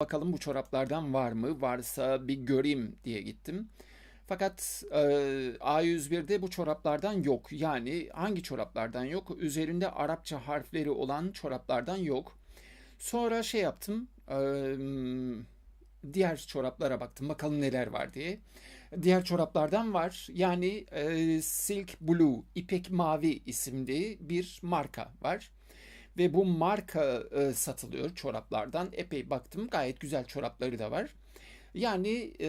bakalım bu çoraplardan var mı? Varsa bir göreyim diye gittim. Fakat e, A101'de bu çoraplardan yok. Yani hangi çoraplardan yok? Üzerinde Arapça harfleri olan çoraplardan yok. Sonra şey yaptım. e, diğer çoraplara baktım. Bakalım neler var diye. Diğer çoraplardan var. Yani e, Silk Blue, İpek Mavi isimli bir marka var. Ve bu marka e, satılıyor çoraplardan. Epey baktım. Gayet güzel çorapları da var. Yani e,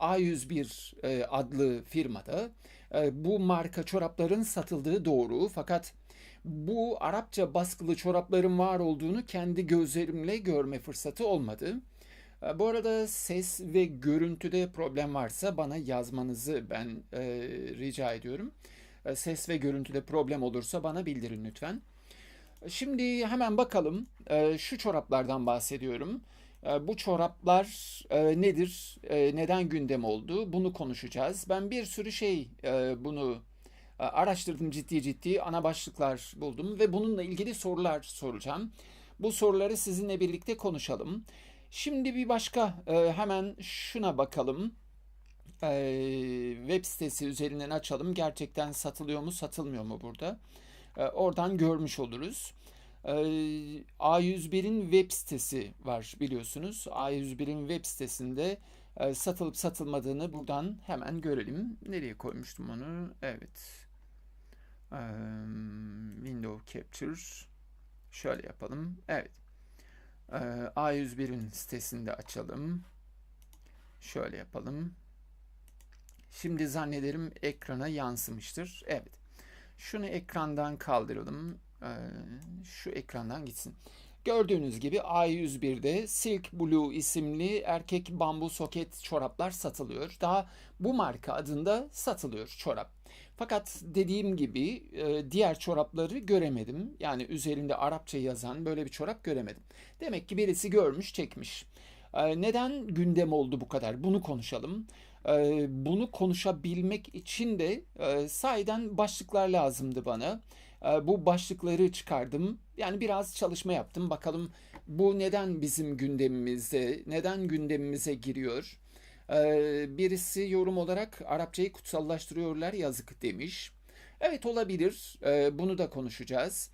A101 e, adlı firmada e, bu marka çorapların satıldığı doğru. Fakat bu Arapça baskılı çorapların var olduğunu kendi gözlerimle görme fırsatı olmadı. E, Bu arada ses ve görüntüde problem varsa bana yazmanızı ben e, rica ediyorum. E, Ses ve görüntüde problem olursa bana bildirin lütfen. Şimdi hemen bakalım. Ee, şu çoraplardan bahsediyorum. Ee, bu çoraplar e, nedir? E, neden gündem oldu? Bunu konuşacağız. Ben bir sürü şey e, bunu e, araştırdım ciddi ciddi. Ana başlıklar buldum ve bununla ilgili sorular soracağım. Bu soruları sizinle birlikte konuşalım. Şimdi bir başka e, hemen şuna bakalım. E, web sitesi üzerinden açalım. Gerçekten satılıyor mu, satılmıyor mu burada? E, oradan görmüş oluruz. E, A101'in web sitesi var biliyorsunuz. A101'in web sitesinde e, satılıp satılmadığını buradan hemen görelim. Nereye koymuştum onu? Evet. E, Window Capture. Şöyle yapalım. Evet. E, A101'in sitesinde açalım. Şöyle yapalım. Şimdi zannederim ekrana yansımıştır. Evet. Şunu ekrandan kaldıralım. Ee, şu ekrandan gitsin. Gördüğünüz gibi A101'de Silk Blue isimli erkek bambu soket çoraplar satılıyor. Daha bu marka adında satılıyor çorap. Fakat dediğim gibi e, diğer çorapları göremedim. Yani üzerinde Arapça yazan böyle bir çorap göremedim. Demek ki birisi görmüş, çekmiş. Ee, Neden gündem oldu bu kadar? Bunu konuşalım. Ee, Bunu konuşabilmek için de e, sahiden başlıklar lazımdı bana. Ee, Bu başlıkları çıkardım. Yani biraz çalışma yaptım. Bakalım bu neden bizim gündemimizde, neden gündemimize giriyor? Ee, Birisi yorum olarak Arapçayı kutsallaştırıyorlar yazık demiş. Evet olabilir. Ee, Bunu da konuşacağız.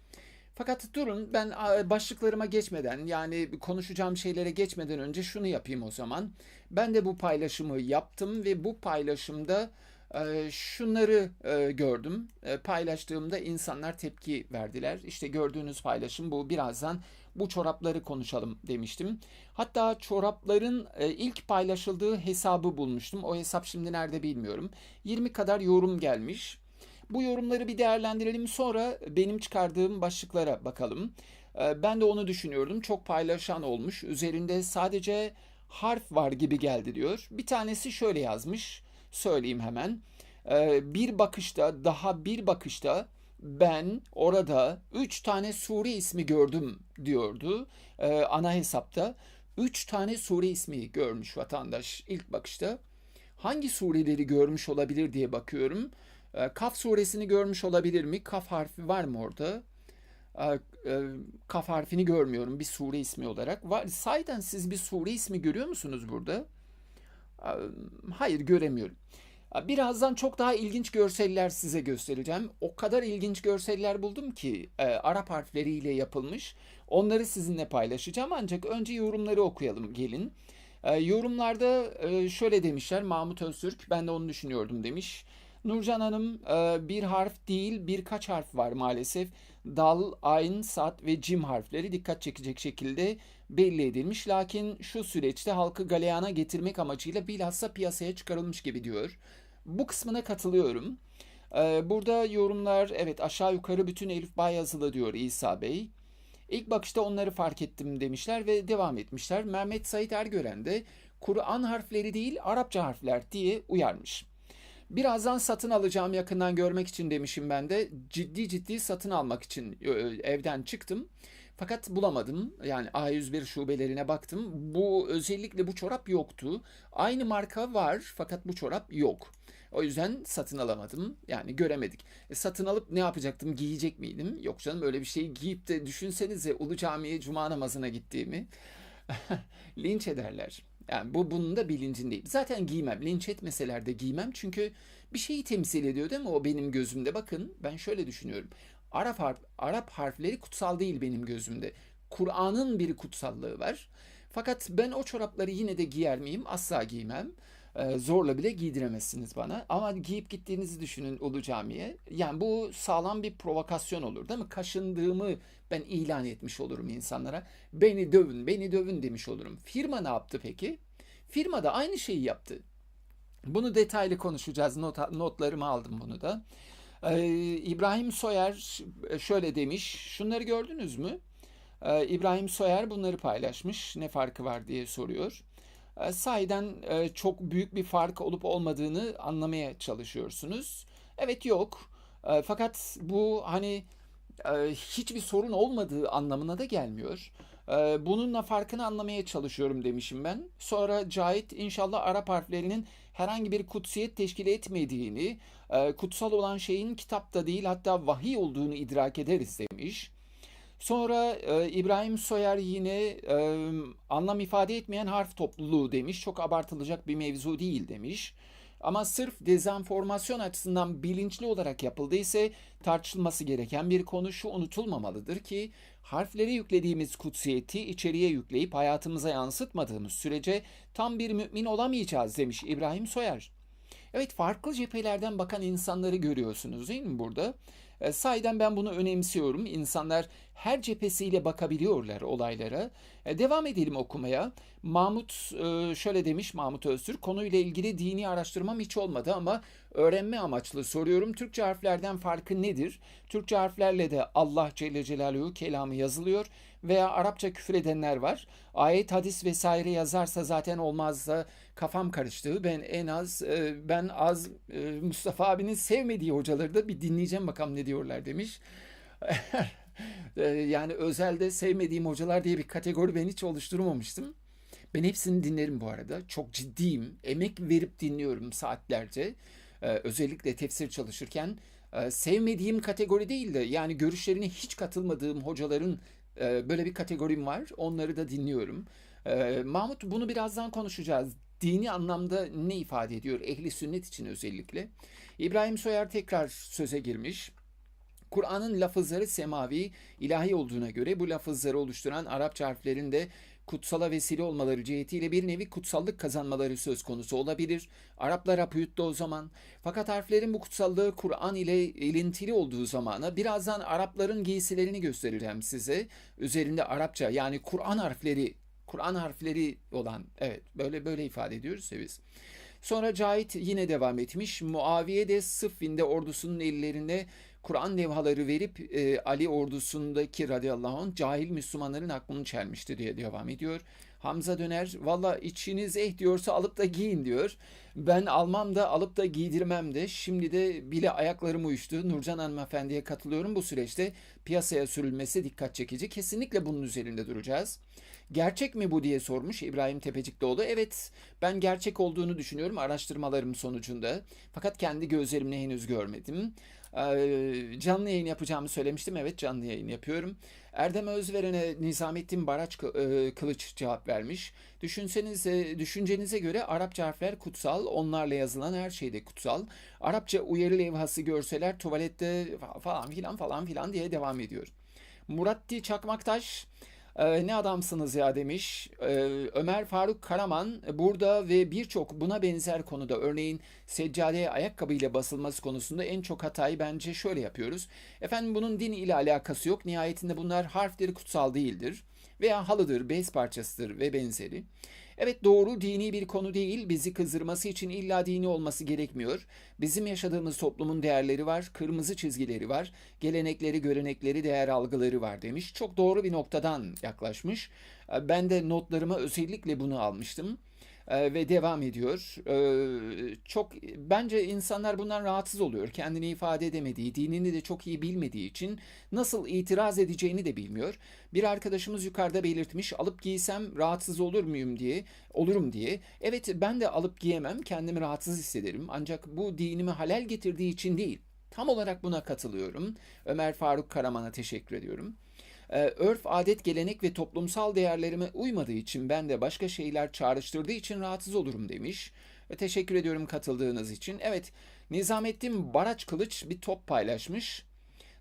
Fakat durun ben başlıklarıma geçmeden yani konuşacağım şeylere geçmeden önce şunu yapayım o zaman. Ben de bu paylaşımı yaptım ve bu paylaşımda şunları e, gördüm. E, paylaştığımda insanlar tepki verdiler. İşte gördüğünüz paylaşım bu. Birazdan bu çorapları konuşalım demiştim. Hatta çorapların e, ilk paylaşıldığı hesabı bulmuştum. O hesap şimdi nerede bilmiyorum. 20 kadar yorum gelmiş. Bu yorumları bir değerlendirelim sonra benim çıkardığım başlıklara bakalım. Ee, Ben de onu düşünüyordum. Çok paylaşan olmuş. Üzerinde sadece harf var gibi geldi diyor. Bir tanesi şöyle yazmış. Söyleyeyim hemen. Ee, Bir bakışta, daha bir bakışta ben orada 3 tane Suri ismi gördüm diyordu ee, ana hesapta. 3 tane Suri ismi görmüş vatandaş ilk bakışta. Hangi sureleri görmüş olabilir diye bakıyorum. E, Kaf suresini görmüş olabilir mi? Kaf harfi var mı orada? E, e, Kaf harfini görmüyorum bir sure ismi olarak. Var. Sahiden siz bir sure ismi görüyor musunuz burada? Hayır göremiyorum. Birazdan çok daha ilginç görseller size göstereceğim. O kadar ilginç görseller buldum ki e, Arap harfleriyle yapılmış. Onları sizinle paylaşacağım ancak önce yorumları okuyalım gelin. E, yorumlarda e, şöyle demişler Mahmut Öztürk ben de onu düşünüyordum demiş. Nurcan Hanım e, bir harf değil birkaç harf var maalesef. Dal, ayn, sat ve cim harfleri dikkat çekecek şekilde belli edilmiş. Lakin şu süreçte halkı galeyana getirmek amacıyla bilhassa piyasaya çıkarılmış gibi diyor. Bu kısmına katılıyorum. E, Burada yorumlar evet aşağı yukarı bütün Elif Bay yazılı diyor İsa Bey. İlk bakışta onları fark ettim demişler ve devam etmişler. Mehmet Sait Ergören de Kur'an harfleri değil Arapça harfler diye uyarmış. Birazdan satın alacağım yakından görmek için demişim ben de. Ciddi ciddi satın almak için e, evden çıktım. Fakat bulamadım. Yani A101 şubelerine baktım. Bu özellikle bu çorap yoktu. Aynı marka var fakat bu çorap yok. O yüzden satın alamadım. Yani göremedik. E, satın alıp ne yapacaktım? Giyecek miydim? Yok canım öyle bir şey giyip de düşünsenize Ulu Cami'ye cuma namazına gittiğimi. Linç ederler. Yani bu bunun da bilincindeyim. Zaten giymem. Linç etmeseler de giymem. Çünkü bir şeyi temsil ediyor değil mi o benim gözümde? Bakın ben şöyle düşünüyorum. Arap, harf, Arap harfleri kutsal değil benim gözümde. Kur'an'ın bir kutsallığı var. Fakat ben o çorapları yine de giyer miyim? Asla giymem. Ee, zorla bile giydiremezsiniz bana. Ama giyip gittiğinizi düşünün Ulu Cami'ye. Yani bu sağlam bir provokasyon olur değil mi? Kaşındığımı ben ilan etmiş olurum insanlara. Beni dövün, beni dövün demiş olurum. Firma ne yaptı peki? Firma da aynı şeyi yaptı. Bunu detaylı konuşacağız. Not, notlarımı aldım bunu da. Ee, İbrahim Soyer şöyle demiş. Şunları gördünüz mü? Ee, İbrahim Soyer bunları paylaşmış. Ne farkı var diye soruyor. Ee, sahiden e, çok büyük bir fark olup olmadığını anlamaya çalışıyorsunuz. Evet yok. Ee, fakat bu hani e, hiçbir sorun olmadığı anlamına da gelmiyor. Ee, bununla farkını anlamaya çalışıyorum demişim ben. Sonra Cahit inşallah Arap harflerinin herhangi bir kutsiyet teşkil etmediğini, e, kutsal olan şeyin kitapta değil hatta vahiy olduğunu idrak ederiz demiş. Sonra e, İbrahim Soyer yine e, anlam ifade etmeyen harf topluluğu demiş. Çok abartılacak bir mevzu değil demiş. Ama sırf dezenformasyon açısından bilinçli olarak yapıldıysa tartışılması gereken bir konu şu unutulmamalıdır ki harflere yüklediğimiz kutsiyeti içeriye yükleyip hayatımıza yansıtmadığımız sürece tam bir mümin olamayacağız demiş İbrahim Soyer. Evet farklı cephelerden bakan insanları görüyorsunuz değil mi burada? E, sahiden ben bunu önemsiyorum. İnsanlar her cephesiyle bakabiliyorlar olaylara. E, devam edelim okumaya. Mahmut e, şöyle demiş Mahmut Öztürk. Konuyla ilgili dini araştırmam hiç olmadı ama öğrenme amaçlı soruyorum. Türkçe harflerden farkı nedir? Türkçe harflerle de Allah Celle Celaluhu kelamı yazılıyor veya Arapça küfür edenler var. Ayet, hadis vesaire yazarsa zaten olmazsa kafam karıştı. Ben en az e, ben az e, Mustafa abinin sevmediği hocaları da bir dinleyeceğim bakalım ne diyorlar demiş. E, yani özelde sevmediğim hocalar diye bir kategori ben hiç oluşturmamıştım. Ben hepsini dinlerim bu arada. Çok ciddiyim. Emek verip dinliyorum saatlerce. Özellikle tefsir çalışırken sevmediğim kategori değil de yani görüşlerine hiç katılmadığım hocaların böyle bir kategorim var. Onları da dinliyorum. Mahmut bunu birazdan konuşacağız dini anlamda ne ifade ediyor ehli sünnet için özellikle? İbrahim Soyer tekrar söze girmiş. Kur'an'ın lafızları semavi, ilahi olduğuna göre bu lafızları oluşturan Arapça harflerin de kutsala vesile olmaları cihetiyle bir nevi kutsallık kazanmaları söz konusu olabilir. Araplar hap yuttu o zaman. Fakat harflerin bu kutsallığı Kur'an ile ilintili olduğu zamana birazdan Arapların giysilerini göstereceğim size. Üzerinde Arapça yani Kur'an harfleri Kur'an harfleri olan evet böyle böyle ifade ediyoruz ya biz. Sonra Cahit yine devam etmiş. Muaviye de Sıffin'de ordusunun ellerinde Kur'an levhaları verip e, Ali ordusundaki radıyallahu anh cahil Müslümanların aklını çelmişti diye devam ediyor. Hamza döner valla içiniz eh diyorsa alıp da giyin diyor. Ben almam da alıp da giydirmem de şimdi de bile ayaklarım uyuştu. Nurcan hanımefendiye katılıyorum bu süreçte piyasaya sürülmesi dikkat çekici. Kesinlikle bunun üzerinde duracağız. Gerçek mi bu diye sormuş İbrahim Tepeciklioğlu. Evet ben gerçek olduğunu düşünüyorum araştırmalarım sonucunda. Fakat kendi gözlerimle henüz görmedim. Ee, canlı yayın yapacağımı söylemiştim. Evet canlı yayın yapıyorum. Erdem Özveren'e Nizamettin Baraç e, Kılıç cevap vermiş. Düşünsenize, düşüncenize göre Arapça harfler kutsal, onlarla yazılan her şey de kutsal. Arapça uyarı levhası görseler tuvalette falan filan falan filan diye devam ediyor. Muratti Çakmaktaş ee, ne adamsınız ya demiş. Ee, Ömer Faruk Karaman burada ve birçok buna benzer konuda örneğin seccadeye ayakkabıyla basılması konusunda en çok hatayı bence şöyle yapıyoruz. Efendim bunun din ile alakası yok. Nihayetinde bunlar harfleri kutsal değildir veya halıdır, bez parçasıdır ve benzeri. Evet doğru dini bir konu değil. Bizi kızdırması için illa dini olması gerekmiyor. Bizim yaşadığımız toplumun değerleri var, kırmızı çizgileri var, gelenekleri, görenekleri, değer algıları var demiş. Çok doğru bir noktadan yaklaşmış. Ben de notlarıma özellikle bunu almıştım e, ve devam ediyor. E, çok bence insanlar bundan rahatsız oluyor. Kendini ifade edemediği, dinini de çok iyi bilmediği için nasıl itiraz edeceğini de bilmiyor. Bir arkadaşımız yukarıda belirtmiş alıp giysem rahatsız olur muyum diye, olurum diye. Evet ben de alıp giyemem, kendimi rahatsız hissederim. Ancak bu dinimi halel getirdiği için değil. Tam olarak buna katılıyorum. Ömer Faruk Karaman'a teşekkür ediyorum. E, örf, adet, gelenek ve toplumsal değerlerime uymadığı için ben de başka şeyler çağrıştırdığı için rahatsız olurum demiş. Ve teşekkür ediyorum katıldığınız için. Evet, Nizamettin Baraç Kılıç bir top paylaşmış.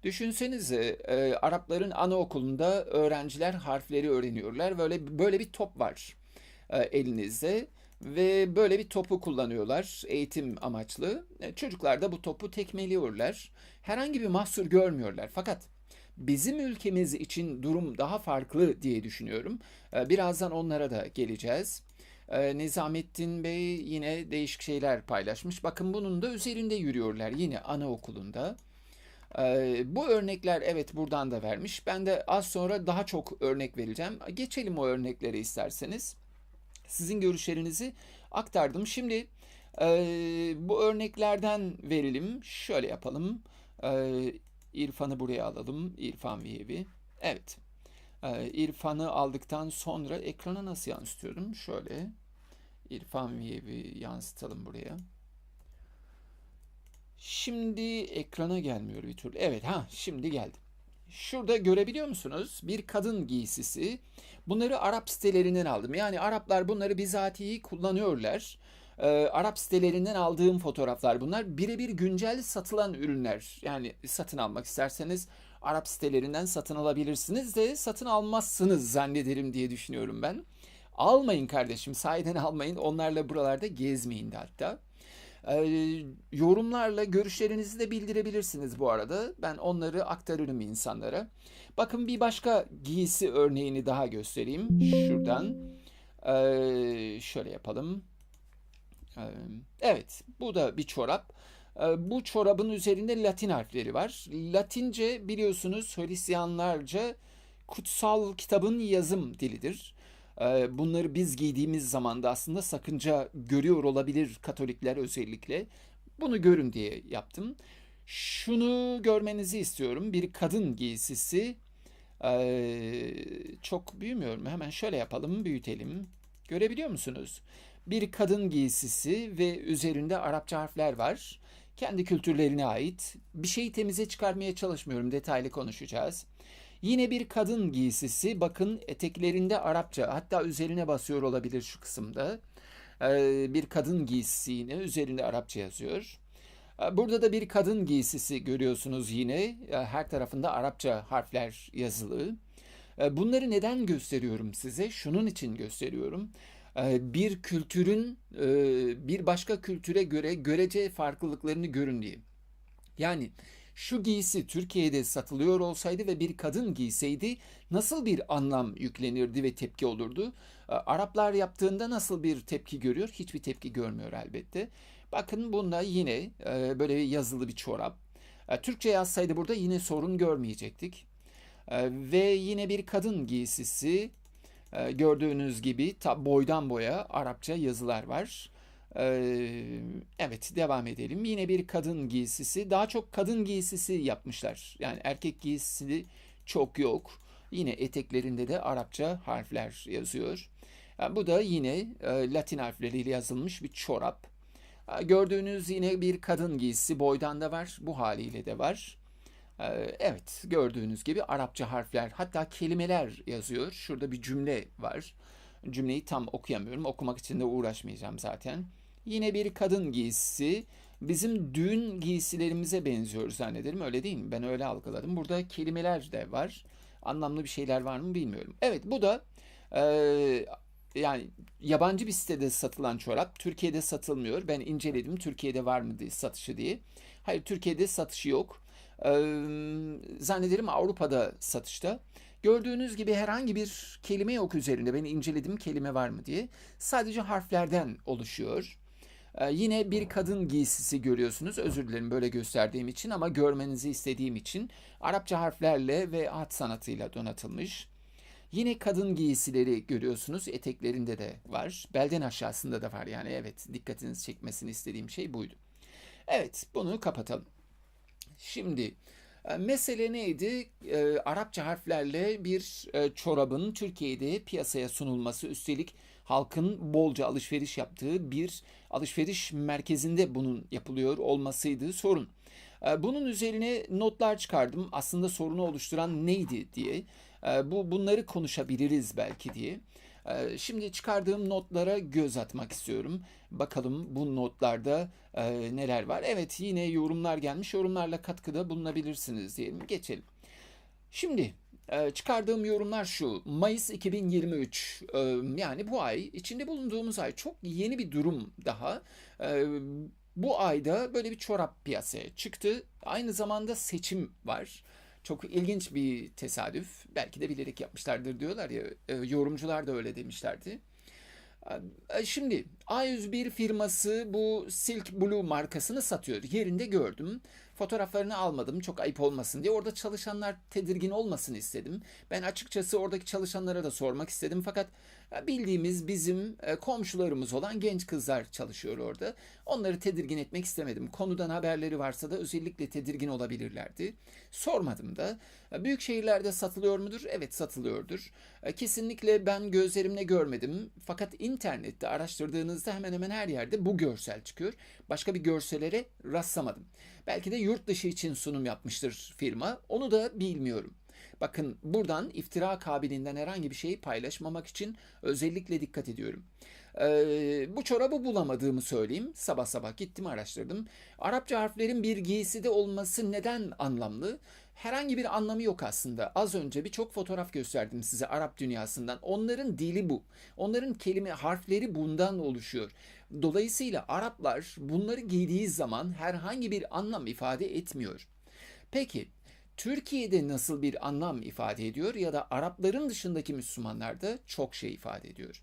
Düşünsenize e, Arapların anaokulunda öğrenciler harfleri öğreniyorlar. Böyle böyle bir top var e, elinizde ve böyle bir topu kullanıyorlar eğitim amaçlı. E, çocuklar da bu topu tekmeliyorlar. Herhangi bir mahsur görmüyorlar. Fakat bizim ülkemiz için durum daha farklı diye düşünüyorum. E, birazdan onlara da geleceğiz. E, Nizamettin Bey yine değişik şeyler paylaşmış. Bakın bunun da üzerinde yürüyorlar yine anaokulunda. Ee, bu örnekler evet buradan da vermiş. Ben de az sonra daha çok örnek vereceğim. Geçelim o örneklere isterseniz. Sizin görüşlerinizi aktardım. Şimdi e, bu örneklerden verelim. Şöyle yapalım. İrfan'ı buraya alalım. İrfan Viyevi. Evet. E, İrfan'ı aldıktan sonra ekrana nasıl yansıtıyorum? Şöyle. İrfan Viyevi yansıtalım buraya. Şimdi ekrana gelmiyor bir türlü. Evet ha şimdi geldi. Şurada görebiliyor musunuz? Bir kadın giysisi. Bunları Arap sitelerinden aldım. Yani Araplar bunları bizatihi kullanıyorlar. Ee, Arap sitelerinden aldığım fotoğraflar bunlar. Birebir güncel satılan ürünler. Yani satın almak isterseniz Arap sitelerinden satın alabilirsiniz de satın almazsınız zannederim diye düşünüyorum ben. Almayın kardeşim, sahiden almayın. Onlarla buralarda gezmeyin de hatta. Ee, yorumlarla görüşlerinizi de bildirebilirsiniz bu arada. Ben onları aktarırım insanlara. Bakın bir başka giysi örneğini daha göstereyim. Şuradan. Ee, şöyle yapalım. Ee, evet, bu da bir çorap. Ee, bu çorabın üzerinde Latin harfleri var. Latince biliyorsunuz Hristiyanlarca kutsal kitabın yazım dilidir. Ee, bunları biz giydiğimiz zaman da aslında sakınca görüyor olabilir Katolikler özellikle. Bunu görün diye yaptım. Şunu görmenizi istiyorum. Bir kadın giysisi. Çok büyümüyorum. Hemen şöyle yapalım, büyütelim. Görebiliyor musunuz? Bir kadın giysisi ve üzerinde Arapça harfler var. Kendi kültürlerine ait. Bir şeyi temize çıkarmaya çalışmıyorum. Detaylı konuşacağız. Yine bir kadın giysisi. Bakın eteklerinde Arapça. Hatta üzerine basıyor olabilir şu kısımda. Ee, bir kadın giysisi yine üzerinde Arapça yazıyor. Ee, Burada da bir kadın giysisi görüyorsunuz yine. Ee, Her tarafında Arapça harfler yazılı. Bunları neden gösteriyorum size? Şunun için gösteriyorum. Ee, Bir kültürün e, bir başka kültüre göre görece farklılıklarını görün diye. Yani şu giysi Türkiye'de satılıyor olsaydı ve bir kadın giyseydi nasıl bir anlam yüklenirdi ve tepki olurdu? Ee, Araplar yaptığında nasıl bir tepki görüyor? Hiçbir tepki görmüyor elbette. Bakın bunda yine e, böyle yazılı bir çorap. E, Türkçe yazsaydı burada yine sorun görmeyecektik. Ve yine bir kadın giysisi. E, gördüğünüz gibi boydan boya Arapça yazılar var. Ee, evet devam edelim. Yine bir kadın giysisi. Daha çok kadın giysisi yapmışlar. Yani erkek giysisi çok yok. Yine eteklerinde de Arapça harfler yazıyor. Yani bu da yine e, Latin harfleriyle yazılmış bir çorap. Gördüğünüz yine bir kadın giysisi boydan da var. Bu haliyle de var. E, evet gördüğünüz gibi Arapça harfler hatta kelimeler yazıyor. Şurada bir cümle var. Cümleyi tam okuyamıyorum. Okumak için de uğraşmayacağım zaten. Yine bir kadın giysisi. Bizim düğün giysilerimize benziyor zannederim. Öyle değil mi? Ben öyle algıladım. Burada kelimeler de var. Anlamlı bir şeyler var mı bilmiyorum. Evet bu da e, yani yabancı bir sitede satılan çorap. Türkiye'de satılmıyor. Ben inceledim. Türkiye'de var mı diye satışı diye. Hayır Türkiye'de satışı yok. E, zannederim Avrupa'da satışta. Gördüğünüz gibi herhangi bir kelime yok üzerinde. Ben inceledim kelime var mı diye. Sadece harflerden oluşuyor. Ee, yine bir kadın giysisi görüyorsunuz. Özür dilerim böyle gösterdiğim için ama görmenizi istediğim için. Arapça harflerle ve hat sanatıyla donatılmış. Yine kadın giysileri görüyorsunuz. Eteklerinde de var. Belden aşağısında da var yani. Evet dikkatinizi çekmesini istediğim şey buydu. Evet bunu kapatalım. Şimdi e, mesele neydi? E, Arapça harflerle bir e, çorabın Türkiye'de piyasaya sunulması, üstelik halkın bolca alışveriş yaptığı bir alışveriş merkezinde bunun yapılıyor olmasıydı sorun. E, bunun üzerine notlar çıkardım. Aslında sorunu oluşturan neydi diye. E, bu bunları konuşabiliriz belki diye. E, şimdi çıkardığım notlara göz atmak istiyorum. Bakalım bu notlarda e, neler var. Evet yine yorumlar gelmiş. Yorumlarla katkıda bulunabilirsiniz diyelim. Geçelim. Şimdi e, çıkardığım yorumlar şu. Mayıs 2023 e, yani bu ay içinde bulunduğumuz ay çok yeni bir durum daha. Bu ayda böyle bir çorap piyasaya çıktı. Aynı zamanda seçim var. Çok ilginç bir tesadüf. Belki de bilerek yapmışlardır diyorlar ya. Yorumcular da öyle demişlerdi. Şimdi A101 firması bu Silk Blue markasını satıyor. Yerinde gördüm. Fotoğraflarını almadım çok ayıp olmasın diye. Orada çalışanlar tedirgin olmasın istedim. Ben açıkçası oradaki çalışanlara da sormak istedim. Fakat bildiğimiz bizim e, komşularımız olan genç kızlar çalışıyor orada. Onları tedirgin etmek istemedim. Konudan haberleri varsa da özellikle tedirgin olabilirlerdi. Sormadım da. Büyük şehirlerde satılıyor mudur? Evet satılıyordur. E, kesinlikle ben gözlerimle görmedim. Fakat internette araştırdığınızda hemen hemen her yerde bu görsel çıkıyor. Başka bir görsellere rastlamadım. Belki de yurt dışı için sunum yapmıştır firma. Onu da bilmiyorum. Bakın buradan iftira kabiliğinden herhangi bir şeyi paylaşmamak için özellikle dikkat ediyorum. Ee, bu çorabı bulamadığımı söyleyeyim. Sabah sabah gittim araştırdım. Arapça harflerin bir giyside olması neden anlamlı? Herhangi bir anlamı yok aslında. Az önce birçok fotoğraf gösterdim size Arap dünyasından. Onların dili bu. Onların kelime harfleri bundan oluşuyor. Dolayısıyla Araplar bunları giydiği zaman herhangi bir anlam ifade etmiyor. Peki Türkiye'de nasıl bir anlam ifade ediyor ya da Arapların dışındaki Müslümanlarda çok şey ifade ediyor.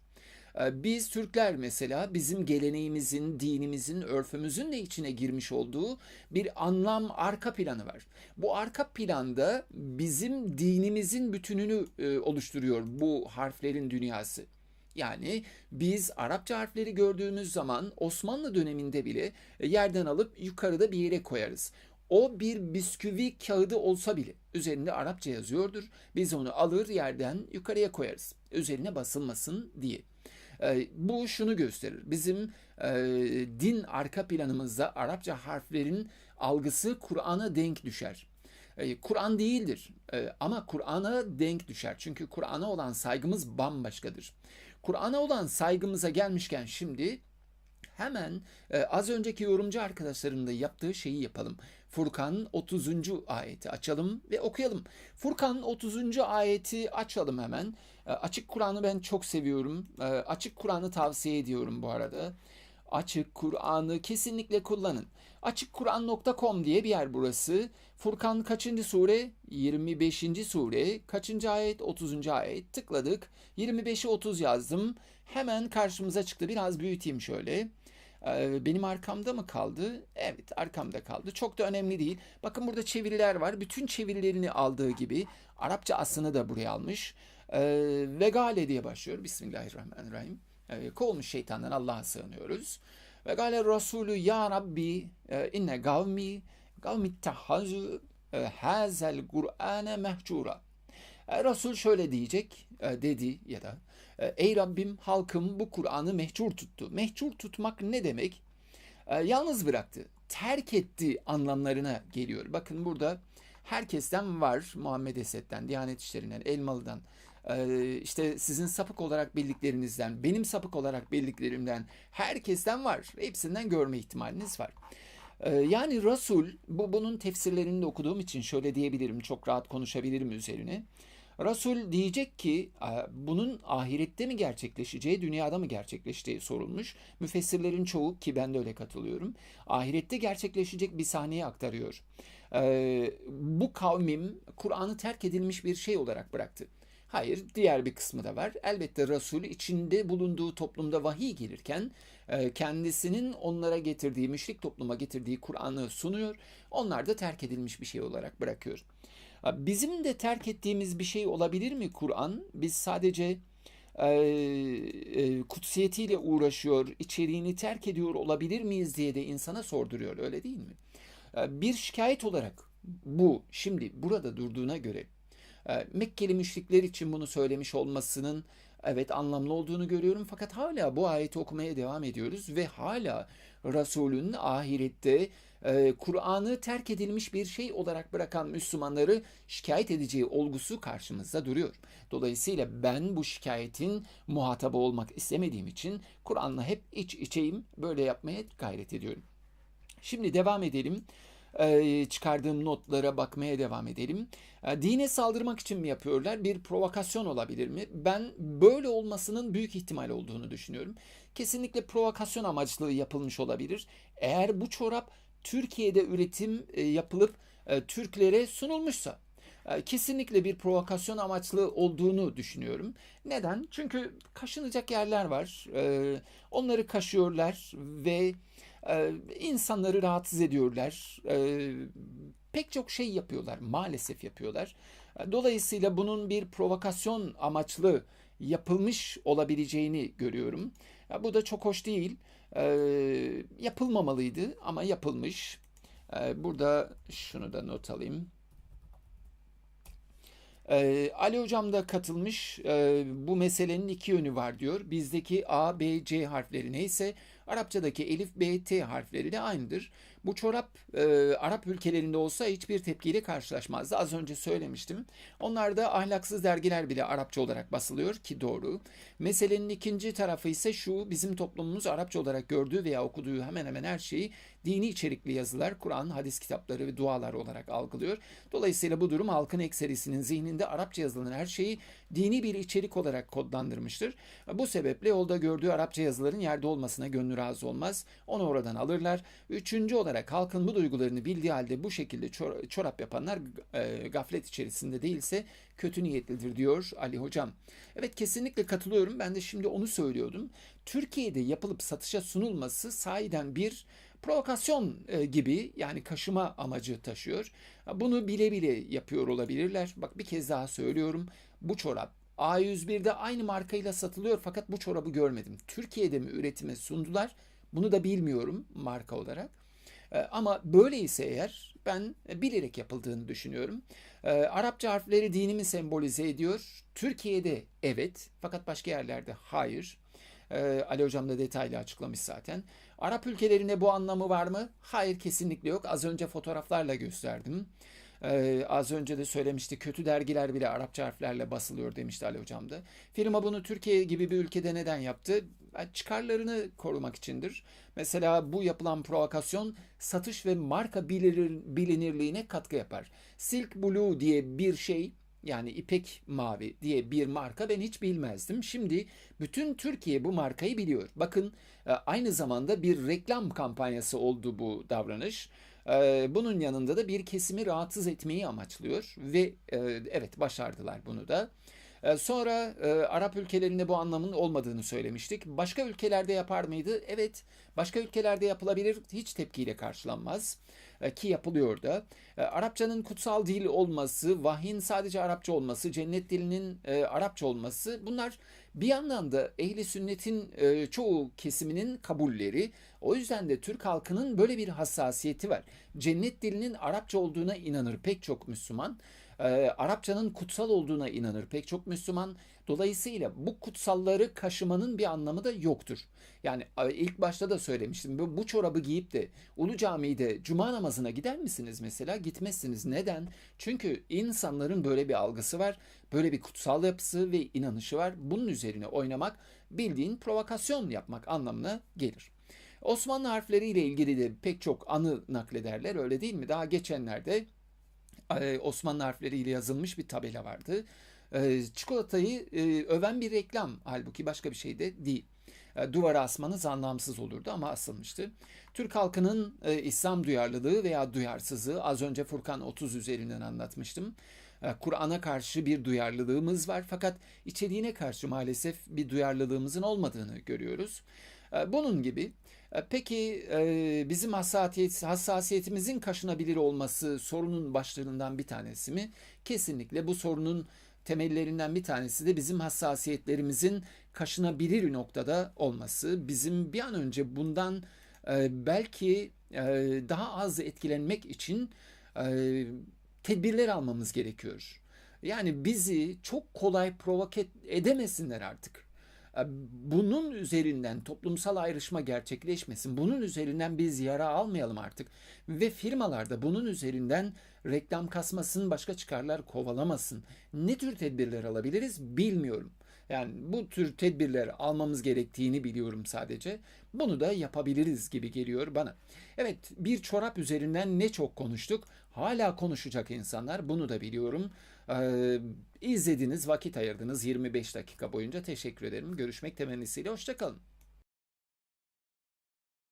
Ee, biz Türkler mesela bizim geleneğimizin, dinimizin, örfümüzün de içine girmiş olduğu bir anlam arka planı var. Bu arka planda bizim dinimizin bütününü e, oluşturuyor bu harflerin dünyası. Yani biz Arapça harfleri gördüğümüz zaman Osmanlı döneminde bile e, yerden alıp yukarıda bir yere koyarız. O bir bisküvi kağıdı olsa bile üzerinde Arapça yazıyordur. Biz onu alır yerden yukarıya koyarız. Üzerine basılmasın diye. E, bu şunu gösterir. Bizim e, din arka planımızda Arapça harflerin algısı Kur'an'a denk düşer. E, Kur'an değildir ama Kur'an'a denk düşer. Çünkü Kur'an'a olan saygımız bambaşkadır. Kur'an'a olan saygımıza gelmişken şimdi hemen az önceki yorumcu arkadaşlarımın da yaptığı şeyi yapalım. Furkan 30. ayeti açalım ve okuyalım. Furkan 30. ayeti açalım hemen. E, açık Kur'an'ı ben çok seviyorum. E, açık Kur'an'ı tavsiye ediyorum bu arada. Açık Kur'an'ı kesinlikle kullanın. Açıkkuran.com diye bir yer burası. Furkan kaçıncı sure? 25. sure. Kaçıncı ayet? 30. ayet. Tıkladık. 25'i 30 yazdım. Hemen karşımıza çıktı. Biraz büyüteyim şöyle. Ee, benim arkamda mı kaldı? Evet arkamda kaldı. Çok da önemli değil. Bakın burada çeviriler var. Bütün çevirilerini aldığı gibi Arapça aslını da buraya almış. Ee, Vegale diye başlıyor. Bismillahirrahmanirrahim. Ee, kovulmuş şeytandan Allah'a sığınıyoruz. Ve gale Resulü ya Rabbi e, inne gavmi gavmi tehhazu e, hazel Kur'ane mehcura. E, Resul şöyle diyecek dedi ya da Ey Rabbim halkım bu Kur'an'ı mehcur tuttu. Mehcur tutmak ne demek? Yalnız bıraktı, terk etti anlamlarına geliyor. Bakın burada herkesten var. Muhammed Esed'den, Diyanet İşleri'nden, Elmalı'dan, işte sizin sapık olarak bildiklerinizden, benim sapık olarak bildiklerimden, herkesten var. Hepsinden görme ihtimaliniz var. Yani Resul, bu bunun tefsirlerini de okuduğum için şöyle diyebilirim, çok rahat konuşabilirim üzerine. Resul diyecek ki bunun ahirette mi gerçekleşeceği, dünyada mı gerçekleşeceği sorulmuş. Müfessirlerin çoğu ki ben de öyle katılıyorum. Ahirette gerçekleşecek bir sahneyi aktarıyor. Bu kavmim Kur'an'ı terk edilmiş bir şey olarak bıraktı. Hayır, diğer bir kısmı da var. Elbette Resul içinde bulunduğu toplumda vahiy gelirken kendisinin onlara getirdiği, müşrik topluma getirdiği Kur'an'ı sunuyor. Onlar da terk edilmiş bir şey olarak bırakıyor. Bizim de terk ettiğimiz bir şey olabilir mi Kur'an? Biz sadece e, e, kutsiyetiyle uğraşıyor, içeriğini terk ediyor olabilir miyiz diye de insana sorduruyor öyle değil mi? E, bir şikayet olarak bu şimdi burada durduğuna göre Mekkeli müşrikler için bunu söylemiş olmasının Evet anlamlı olduğunu görüyorum fakat hala bu ayeti okumaya devam ediyoruz ve hala Resul'ün ahirette e, Kur'an'ı terk edilmiş bir şey olarak bırakan Müslümanları şikayet edeceği olgusu karşımızda duruyor. Dolayısıyla ben bu şikayetin muhatabı olmak istemediğim için Kur'an'la hep iç içeyim böyle yapmaya gayret ediyorum. Şimdi devam edelim. Ee, çıkardığım notlara bakmaya devam edelim. Ee, dine saldırmak için mi yapıyorlar? Bir provokasyon olabilir mi? Ben böyle olmasının büyük ihtimal olduğunu düşünüyorum. Kesinlikle provokasyon amaçlı yapılmış olabilir. Eğer bu çorap Türkiye'de üretim e, yapılıp e, Türklere sunulmuşsa e, kesinlikle bir provokasyon amaçlı olduğunu düşünüyorum. Neden? Çünkü kaşınacak yerler var. Onları kaşıyorlar ve insanları rahatsız ediyorlar. Pek çok şey yapıyorlar. Maalesef yapıyorlar. Dolayısıyla bunun bir provokasyon amaçlı yapılmış olabileceğini görüyorum. Bu da çok hoş değil. Yapılmamalıydı ama yapılmış. Burada şunu da not alayım. Ali Hocam da katılmış. Bu meselenin iki yönü var diyor. Bizdeki A, B, C harfleri neyse Arapçadaki elif, B, T harfleri de aynıdır. Bu çorap e, Arap ülkelerinde olsa hiçbir tepkiyle karşılaşmazdı. Az önce söylemiştim. Onlarda ahlaksız dergiler bile Arapça olarak basılıyor ki doğru. Meselenin ikinci tarafı ise şu bizim toplumumuz Arapça olarak gördüğü veya okuduğu hemen hemen her şeyi dini içerikli yazılar, Kur'an, hadis kitapları ve dualar olarak algılıyor. Dolayısıyla bu durum halkın ekserisinin zihninde Arapça yazılan her şeyi dini bir içerik olarak kodlandırmıştır. Bu sebeple yolda gördüğü Arapça yazıların yerde olmasına gönlü razı olmaz. Onu oradan alırlar. Üçüncü olarak halkın bu duygularını bildiği halde bu şekilde çorap yapanlar e, gaflet içerisinde değilse kötü niyetlidir diyor Ali Hocam. Evet kesinlikle katılıyorum. Ben de şimdi onu söylüyordum. Türkiye'de yapılıp satışa sunulması sahiden bir provokasyon e, gibi yani kaşıma amacı taşıyor. Bunu bile bile yapıyor olabilirler. Bak bir kez daha söylüyorum. Bu çorap A101'de aynı markayla satılıyor fakat bu çorabı görmedim. Türkiye'de mi üretime sundular? Bunu da bilmiyorum marka olarak. E, ama böyleyse eğer ben bilerek yapıldığını düşünüyorum. E, Arapça harfleri dinimi sembolize ediyor. Türkiye'de evet fakat başka yerlerde hayır. E, Ali Hocam da detaylı açıklamış zaten. Arap ülkelerinde bu anlamı var mı? Hayır kesinlikle yok. Az önce fotoğraflarla gösterdim. Ee, az önce de söylemişti kötü dergiler bile Arapça harflerle basılıyor demişti Ali Hocam da. Firma bunu Türkiye gibi bir ülkede neden yaptı? Çıkarlarını korumak içindir. Mesela bu yapılan provokasyon satış ve marka bilinirliğine katkı yapar. Silk Blue diye bir şey yani İpek Mavi diye bir marka ben hiç bilmezdim. Şimdi bütün Türkiye bu markayı biliyor. Bakın e, aynı zamanda bir reklam kampanyası oldu bu davranış. E, bunun yanında da bir kesimi rahatsız etmeyi amaçlıyor ve e, evet başardılar bunu da. Sonra Arap ülkelerinde bu anlamın olmadığını söylemiştik. Başka ülkelerde yapar mıydı? Evet, başka ülkelerde yapılabilir. Hiç tepkiyle karşılanmaz. E, ki yapılıyor da. E, Arapçanın kutsal dil olması, vahyin sadece Arapça olması, cennet dilinin e, Arapça olması bunlar bir yandan da ehli sünnetin çoğu kesiminin kabulleri. O yüzden de Türk halkının böyle bir hassasiyeti var. Cennet dilinin Arapça olduğuna inanır pek çok Müslüman. Arapçanın kutsal olduğuna inanır pek çok Müslüman. Dolayısıyla bu kutsalları kaşımanın bir anlamı da yoktur. Yani ilk başta da söylemiştim. Bu, çorabı giyip de Ulu Cami'de cuma namazına gider misiniz mesela? Gitmezsiniz. Neden? Çünkü insanların böyle bir algısı var. Böyle bir kutsal yapısı ve inanışı var. Bunun üzerine oynamak bildiğin provokasyon yapmak anlamına gelir. Osmanlı harfleri ile ilgili de pek çok anı naklederler öyle değil mi? Daha geçenlerde Osmanlı harfleri ile yazılmış bir tabela vardı. Çikolatayı öven bir reklam halbuki başka bir şey de değil. Duvara asmanız anlamsız olurdu ama asılmıştı. Türk halkının İslam duyarlılığı veya duyarsızlığı az önce Furkan 30 üzerinden anlatmıştım. Kur'an'a karşı bir duyarlılığımız var fakat içeriğine karşı maalesef bir duyarlılığımızın olmadığını görüyoruz. Bunun gibi Peki bizim hassasiyetimizin kaşınabilir olması sorunun başlarından bir tanesi mi? Kesinlikle bu sorunun temellerinden bir tanesi de bizim hassasiyetlerimizin kaşınabilir noktada olması. Bizim bir an önce bundan e, belki e, daha az etkilenmek için e, tedbirler almamız gerekiyor. Yani bizi çok kolay provoke edemesinler artık. E, Bunun üzerinden toplumsal ayrışma gerçekleşmesin. Bunun üzerinden biz yara almayalım artık. Ve firmalarda bunun üzerinden reklam kasmasın, başka çıkarlar kovalamasın. Ne tür tedbirler alabiliriz bilmiyorum. Yani bu tür tedbirler almamız gerektiğini biliyorum sadece. Bunu da yapabiliriz gibi geliyor bana. Evet, bir çorap üzerinden ne çok konuştuk. Hala konuşacak insanlar, bunu da biliyorum. Ee, vakit ayırdınız 25 dakika boyunca teşekkür ederim. Görüşmek temennisiyle, hoşçakalın.